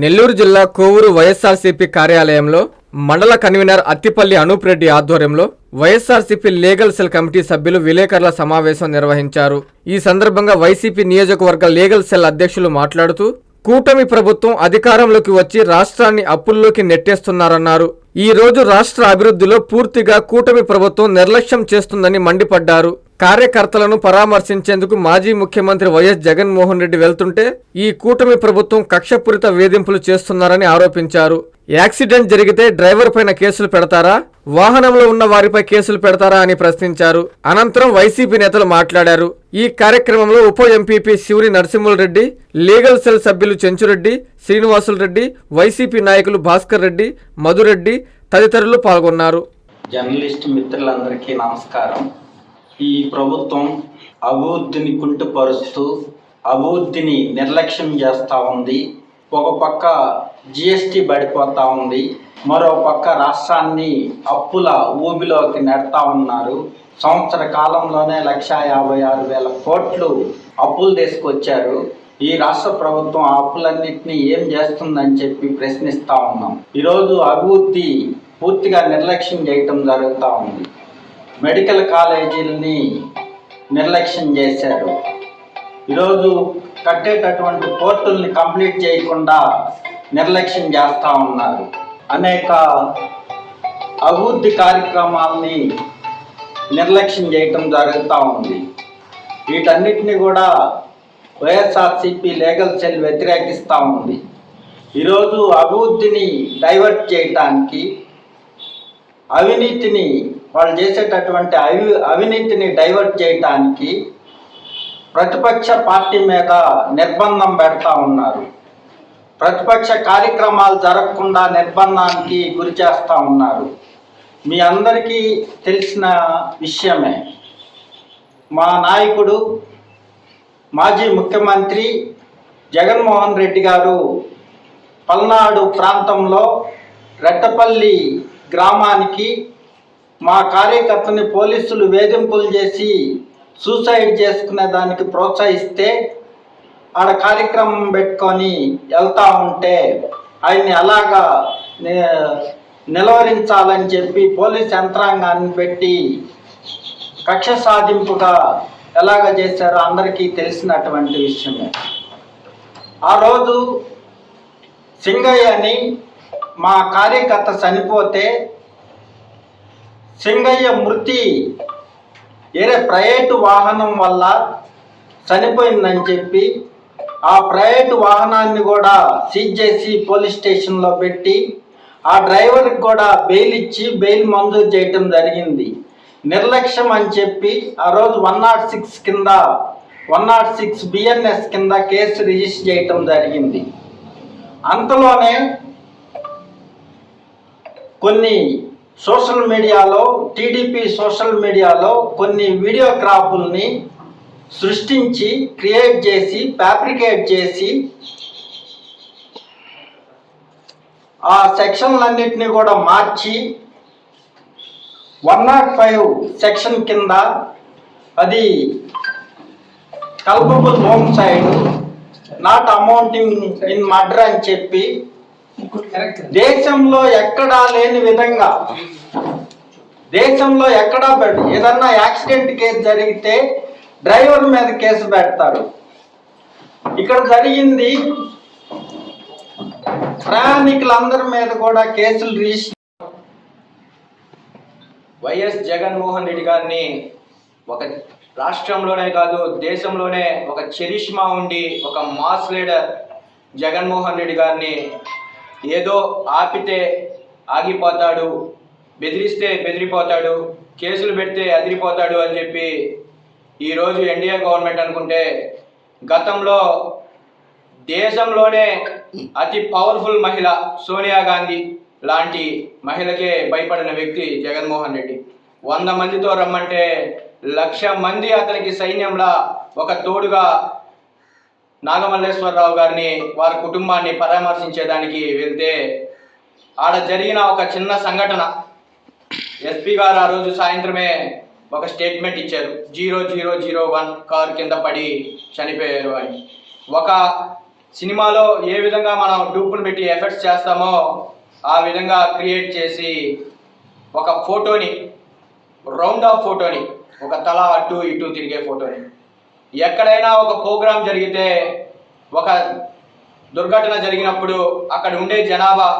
నెల్లూరు జిల్లా కోవూరు వైఎస్ఆర్సీపీ కార్యాలయంలో మండల కన్వీనర్ అత్తిపల్లి అనూప్ రెడ్డి ఆధ్వర్యంలో వైఎస్ఆర్సీపీ లీగల్ సెల్ కమిటీ సభ్యులు విలేకరుల సమావేశం నిర్వహించారు. ఈ సందర్భంగా వైసీపీ నియోజకవర్గ లీగల్ సెల్ అధ్యక్షులు మాట్లాడుతూ కూటమి ప్రభుత్వం అధికారంలోకి వచ్చి రాష్ట్రాన్ని అప్పుల్లోకి నెట్టేస్తున్నారన్నారు. ఈ రోజు రాష్ట్ర అభివృద్ధిలో పూర్తిగా కూటమి ప్రభుత్వం నిర్లక్ష్యం చేస్తుందని మండిపడ్డారు. కార్యకర్తలను పరామర్శించేందుకు మాజీ ముఖ్యమంత్రి వైఎస్ జగన్మోహన్ రెడ్డి వెళ్తుంటే ఈ కూటమి ప్రభుత్వం కక్షపూరిత వేధింపులు చేస్తున్నారని ఆరోపించారు. యాక్సిడెంట్ జరిగితే డ్రైవర్ పైన కేసులు పెడతారా? వాహనంలో ఉన్న వారిపై కేసులు పెడతారా అని ప్రశ్నించారు. అనంతరం వైసీపీ నేతలు మాట్లాడారు. ఈ కార్యక్రమంలో ఉప ఎంపీపీ శివుని నరసింహులరెడ్డి లీగల్ సెల్ సభ్యులు చెంచురెడ్డి శ్రీనివాసుల రెడ్డి వైసీపీ నాయకులు భాస్కర్ రెడ్డి మధురెడ్డి తదితరులు పాల్గొన్నారు. జర్నలిస్ట్ మిత్రులందరికీ నమస్కారం. ఈ ప్రభుత్వం అభివృద్ధిని కుంటుపరుస్తూ అభివృద్ధిని నిర్లక్ష్యం చేస్తూ ఉంది. ఒక పక్క జిఎస్టి పడిపోతూ ఉంది. మరో పక్క రాష్ట్రాన్ని అప్పుల ఊబిలోకి నెడతా ఉన్నారు. సంవత్సర కాలంలోనే లక్ష యాభై ఆరు వేల కోట్లు అప్పులు తీసుకొచ్చారు. ఈ రాష్ట్ర ప్రభుత్వం ఆ అప్పులన్నింటినీ ఏం చేస్తుందని చెప్పి ప్రశ్నిస్తూ ఉన్నాం. ఈరోజు అభివృద్ధి పూర్తిగా నిర్లక్ష్యం చేయటం జరుగుతూ ఉంది. మెడికల్ కాలేజీలని నిర్లక్ష్యం చేశారు. ఈరోజు కట్టేటటువంటి కోర్టుల్ని కంప్లీట్ చేయకుండా నిర్లక్ష్యం చేస్తూ ఉన్నారు. అనేక అభివృద్ధి కార్యక్రమాల్ని నిర్లక్ష్యం చేయటం జరుగుతూ ఉంది. వీటన్నిటిని కూడా వైఎస్ఆర్సిపి లీగల్ సెల్ వ్యతిరేకిస్తూ ఉంది. ఈరోజు అభివృద్ధిని డైవర్ట్ చేయటానికి అవినీతిని వాళ్ళు చేసేటటువంటి అవి అవినీతిని డైవర్ట్ చేయటానికి ప్రతిపక్ష పార్టీ మీద నిర్బంధం పెడతా ఉన్నారు. ప్రతిపక్ష కార్యక్రమాలు జరగకుండా నిర్బంధానికి గురి చేస్తూ ఉన్నారు. మీ అందరికీ తెలిసిన విషయమే. మా నాయకుడు మాజీ ముఖ్యమంత్రి జగన్మోహన్ రెడ్డి గారు పల్నాడు ప్రాంతంలో రెట్టపల్లి గ్రామానికి మా కార్యకర్తని పోలీసులు వేధింపులు చేసి సూసైడ్ చేసుకునే దానికి ప్రోత్సహిస్తే ఆడ కార్యక్రమం పెట్టుకొని వెళ్తా ఉంటే ఆయన్ని అలాగా నిలవరించాలని చెప్పి పోలీస్ యంత్రాంగాన్ని పెట్టి కక్ష సాధింపుగా ఎలాగ చేశారో అందరికీ తెలిసినటువంటి విషయమే. ఆ రోజు సింగయ్య అని మా కార్యకర్త చనిపోతే సింగయ్య మృతి వేరే ప్రైవేటు వాహనం వల్ల చనిపోయిందని చెప్పి ఆ ప్రైవేటు వాహనాన్ని కూడా సీజ్ చేసి పోలీస్ స్టేషన్లో పెట్టి ఆ డ్రైవర్కి కూడా బెయిల్ ఇచ్చి బెయిల్ మంజూరు చేయటం జరిగింది. నిర్లక్ష్యం అని చెప్పి ఆ రోజు వన్ నాట్ సిక్స్ కింద వన్ నాట్ సిక్స్ బిఎన్ఎస్ కింద కేసు రిజిస్టర్ చేయటం జరిగింది. అంతలోనే కొన్ని సోషల్ మీడియాలో టీడీపీ సోషల్ మీడియాలో కొన్ని వీడియోగ్రాఫుల్ని సృష్టించి క్రియేట్ చేసి ఫ్యాబ్రికేట్ చేసి ఆ సెక్షన్లన్నిటిని కూడా మార్చి వన్ నాట్ ఫైవ్ సెక్షన్ కింద అది culpable homicide not amounting in murder అని చెప్పి దేశంలో ఎక్కడా లేని విధంగా దేశంలో ఎక్కడా పెడ- ఏదన్నా యాక్సిడెంట్ కేసు జరిగితే డ్రైవర్ మీద కేసు పెడతారు. ఇక్కడ జరిగింది ప్రయాణికులందరి మీద కూడా కేసులు రిజిస్టర్ వైఎస్ జగన్మోహన్ రెడ్డి గారిని ఒక రాష్ట్రంలోనే కాదు దేశంలోనే ఒక చరిష్మా ఉండి ఒక మాస్ లీడర్ జగన్మోహన్ రెడ్డి గారిని ఏదో ఆపితే ఆగిపోతాడు బెదిరిస్తే బెదిరిపోతాడు కేసులు పెడితే అదిరిపోతాడు అని చెప్పి ఈరోజు ఎన్డీఏ గవర్నమెంట్ అనుకుంటే గతంలో దేశంలోనే అతి పవర్ఫుల్ మహిళ సోనియా గాంధీ లాంటి మహిళకే భయపడిన వ్యక్తి జగన్మోహన్ రెడ్డి. వంద మందితో రమ్మంటే లక్ష మంది అతనికి సైన్యంలా ఒక తోడుగా నాగమల్లేశ్వరరావు గారిని వారి కుటుంబాన్ని పరామర్శించేదానికి వెళ్తే ఆడ జరిగిన ఒక చిన్న సంఘటన. ఎస్పీ గారు ఆ రోజు సాయంత్రమే ఒక స్టేట్మెంట్ ఇచ్చారు. Zero zero zero one car కింద పడి చనిపోయారు అని. ఒక సినిమాలో ఏ విధంగా మనం డూపును పెట్టి ఎఫెక్ట్స్ చేస్తామో ఆ విధంగా క్రియేట్ చేసి ఒక ఫోటోని రౌండ్ ఆఫ్ ఫోటోని ఒక తల అటు ఇటు తిరిగే ఫోటోని ఎక్కడైనా ఒక ప్రోగ్రాం జరిగితే ఒక దుర్ఘటన జరిగినప్పుడు అక్కడ ఉండే జనాభా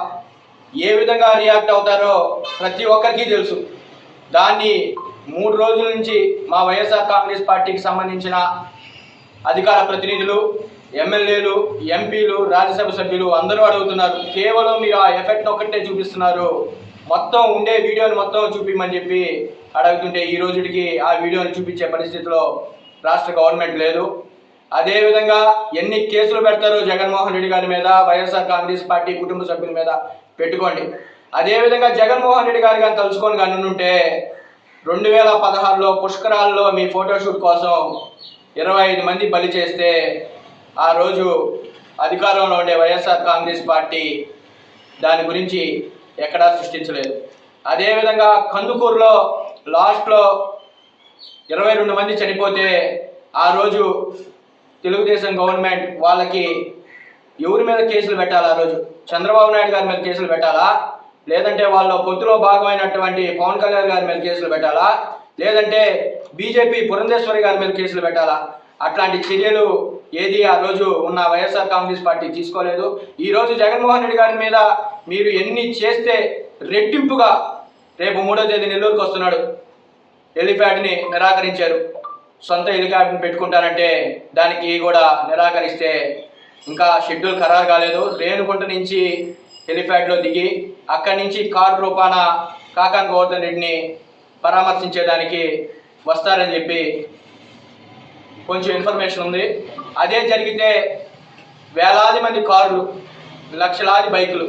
ఏ విధంగా రియాక్ట్ అవుతారో ప్రతి ఒక్కరికి తెలుసు. దాన్ని మూడు రోజుల నుంచి మా వైఎస్ఆర్ కాంగ్రెస్ పార్టీకి సంబంధించిన అధికార ప్రతినిధులు ఎమ్మెల్యేలు ఎంపీలు రాజ్యసభ సభ్యులు అందరూ అడుగుతున్నారు కేవలం మీరు ఆ ఎఫెక్ట్ ఒక్కటే చూపిస్తున్నారు. మొత్తం ఉండే వీడియోని మొత్తం చూపించమని చెప్పి అడుగుతుంటే ఈ రోజుకి ఆ వీడియోని చూపించే పరిస్థితిలో రాష్ట్ర గవర్నమెంట్ లేదు. అదేవిధంగా ఎన్ని కేసులు పెడతారో జగన్మోహన్ రెడ్డి గారి మీద వైఎస్ఆర్ కాంగ్రెస్ పార్టీ కుటుంబ సభ్యుల మీద పెట్టుకోండి. అదేవిధంగా జగన్మోహన్ రెడ్డి గారి కానీ తలుచుకొని కానీ ఉంటే రెండు వేల పదహారులో పుష్కరాల్లో మీ ఫోటోషూట్ కోసం ఇరవై ఐదు మంది బలి చేస్తే ఆ రోజు అధికారంలో ఉండే వైఎస్ఆర్ కాంగ్రెస్ పార్టీ దాని గురించి ఎక్కడా సృష్టించలేదు. అదేవిధంగా కందుకూరులో లాస్ట్లో ఇరవై రెండు మంది చనిపోతే ఆ రోజు తెలుగుదేశం గవర్నమెంట్ వాళ్ళకి ఎవరి మీద కేసులు పెట్టాలా ఆ రోజు? చంద్రబాబు నాయుడు గారి మీద కేసులు పెట్టాలా? లేదంటే వాళ్ళ పొత్తులో భాగమైనటువంటి పవన్ కళ్యాణ్ గారి మీద కేసులు పెట్టాలా? లేదంటే బీజేపీ పురంధేశ్వరి గారి మీద కేసులు పెట్టాలా? అట్లాంటి చర్యలు ఏది ఆ రోజు ఉన్న వైఎస్ఆర్ కాంగ్రెస్ పార్టీ తీసుకోలేదు. ఈరోజు జగన్మోహన్ రెడ్డి గారి మీద మీరు ఎన్ని చేస్తే రెట్టింపుగా రేపు మూడో తేదీ నెల్లూరుకు వస్తున్నాడు. హెలిప్యాడ్ని నిరాకరించారు. సొంత హెలికాప్టర్ని పెట్టుకుంటారంటే దానికి కూడా నిరాకరిస్తే ఇంకా షెడ్యూల్ ఖరారు కాలేదు. రేణుగుంట నుంచి హెలిప్యాడ్లో దిగి అక్కడి నుంచి కారు రూపాన కాకాన్ గోవర్ధన్ రెడ్డిని పరామర్శించేదానికి వస్తారని చెప్పి కొంచెం ఇన్ఫర్మేషన్ ఉంది. అదే జరిగితే వేలాది మంది కార్లు లక్షలాది బైకులు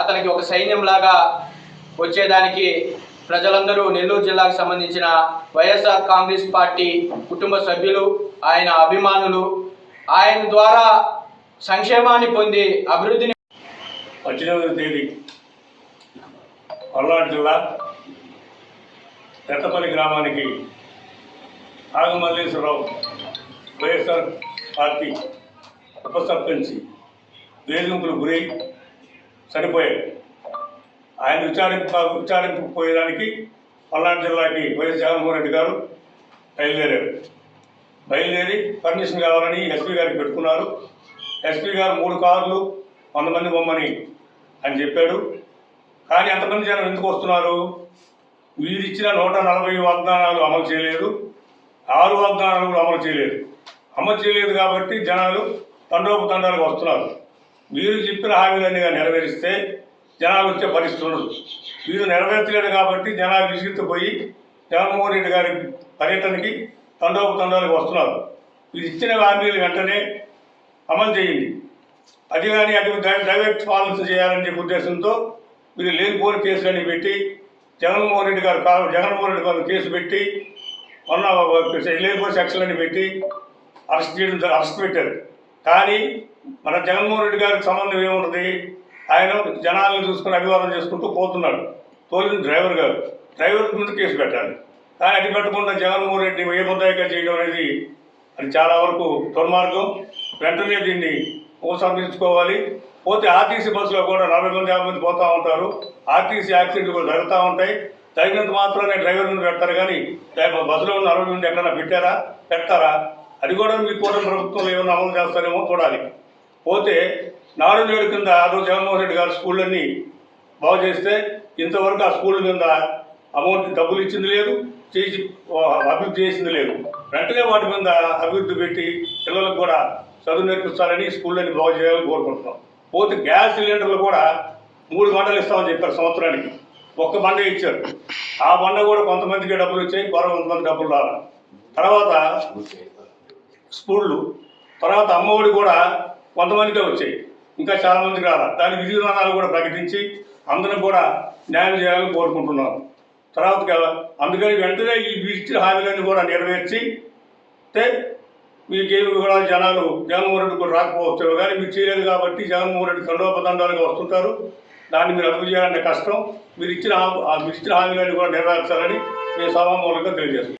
అతనికి ఒక సైన్యంలాగా వచ్చేదానికి ప్రజలందరూ నెల్లూరు జిల్లాకు సంబంధించిన వైఎస్ఆర్ కాంగ్రెస్ పార్టీ కుటుంబ సభ్యులు ఆయన అభిమానులు ఆయన ద్వారా సంక్షేమాన్ని పొంది అభివృద్ధిని పద్దెనిమిదవ తేదీ పల్నాడు జిల్లా పెద్దపల్లి గ్రామానికి నాగమల్లేశ్వరరావు వైఎస్ఆర్ పార్టీ ఉప సర్పంచి వేధింపులు గురై చనిపోయాడు ఆయన విచారింపు విచారింపు పోయేదానికి పల్నాడు జిల్లాకి వైఎస్ జగన్మోహన్ రెడ్డి గారు బయలుదేరారు. బయలుదేరి పర్మిషన్ కావాలని ఎస్పీ గారికి పెట్టుకున్నారు. ఎస్పీ గారు మూడు కార్లు వంద మంది బొమ్మని అని చెప్పాడు. కానీ ఎంతమంది జనం ఎందుకు వస్తున్నారు? వీరిచ్చిన నూట నలభై వాగ్దానాలు అమలు చేయలేదు. ఆరు వాగ్దానాలు కూడా అమలు చేయలేదు. అమలు చేయలేదు కాబట్టి జనాలు తండోపు తండాలకు వస్తున్నారు. మీరు చెప్పిన హామీలన్నీ నెరవేరిస్తే జనాలు వచ్చే పరిస్థితి ఉండదు. వీరు నెరవేర్చలేడు కాబట్టి జనాలు విసిగెత్తిపోయి జగన్మోహన్ రెడ్డి గారి పర్యటనకి తండోపు తండాలకు వస్తున్నారు. వీరు ఇచ్చిన హామీలు వెంటనే అమలు చేయండి. అది కానీ అటు డై- డైరెక్ట్ పాలన చేయాలని చెప్పే ఉద్దేశంతో వీరు లేనిపోని కేసులని పెట్టి జగన్మోహన్ రెడ్డి గారు కా జగన్మోహన్ రెడ్డి గారు కేసు పెట్టి మొన్న లేనిపోని సెక్షన్లని పెట్టి అరెస్ట్ చేయడం అరెస్ట్ పెట్టారు. కానీ మన జగన్మోహన్ రెడ్డి గారికి సంబంధం ఏముంటుంది ఆయన జనాలను చూసుకుని అభివాదం చేసుకుంటూ పోతున్నాడు. తోలిన డ్రైవర్ గారు. డ్రైవర్ మీద కేసు పెట్టాలి. కానీ అది పెట్టకుండా జగన్మోహన్ రెడ్డి ఏ ముద్దాయిగా చేయడం అనేది అది చాలా వరకు దుర్మార్గం. వెంటనే దీన్ని ఉపసంహరించుకోవాలి. పోతే ఆర్టీసీ బస్సులో కూడా నలభై మంది యాభై మంది పోతూ ఉంటారు. ఆర్టీసీ యాక్సిడెంట్ కూడా జరుగుతూ ఉంటాయి. తగినంత మాత్రమే డ్రైవర్ నుండి పెడతారు కానీ బస్సులో ఉన్న నలభై మంది ఎక్కడైనా పెట్టారా? పెడతారా? అది కూడా మీ కూటమి ప్రభుత్వం ఏమైనా అమలు చేస్తారేమో చూడాలి. పోతే నాడు నేడు కింద ఆ రోజు జగన్మోహన్ రెడ్డి గారు స్కూళ్ళన్నీ బాగు చేస్తే ఇంతవరకు ఆ స్కూల్ కింద అమౌంట్ డబ్బులు ఇచ్చింది లేదు చేసి అభివృద్ధి చేసింది లేదు. వెంటనే వాటి మీద అభివృద్ధి పెట్టి పిల్లలకు కూడా చదువు నేర్పిస్తారని స్కూళ్ళని బాగు చేయాలని కోరుకుంటున్నాం. పోతే గ్యాస్ సిలిండర్లు కూడా మూడు బండలు ఇస్తామని చెప్పారు సంవత్సరానికి. ఒక్క బండ ఇచ్చారు. ఆ బండ కూడా కొంతమందికి డబ్బులు వచ్చాయి మరో కొంతమంది డబ్బులు రాలి తర్వాత స్కూళ్ళు తర్వాత అమ్మఒడి కూడా కొంతమందికే వచ్చాయి. ఇంకా చాలా మందికి రాల. దాని విధి విధానాలు కూడా ప్రకటించి అందరం కూడా న్యాయం చేయాలని కోరుకుంటున్నాను తర్వాత అందుకని వెంటనే ఈ ఇచ్చిన హామీలన్నీ కూడా నెరవేర్చి అంటే మీకేమి కూడా జనాలు జగన్మోహన్ రెడ్డి కూడా రాకపోవచ్చు కానీ మీరు చేయలేదు కాబట్టి జగన్మోహన్ రెడ్డి తండోపతండాలుగా వస్తుంటారు. దాన్ని మీరు అదుపు చేయాలంటే కష్టం. మీరు ఇచ్చిన ఆ మీరు ఇచ్చిన హామీలన్నీ కూడా నెరవేర్చాలని నేను సభామూలంగా తెలియజేస్తాం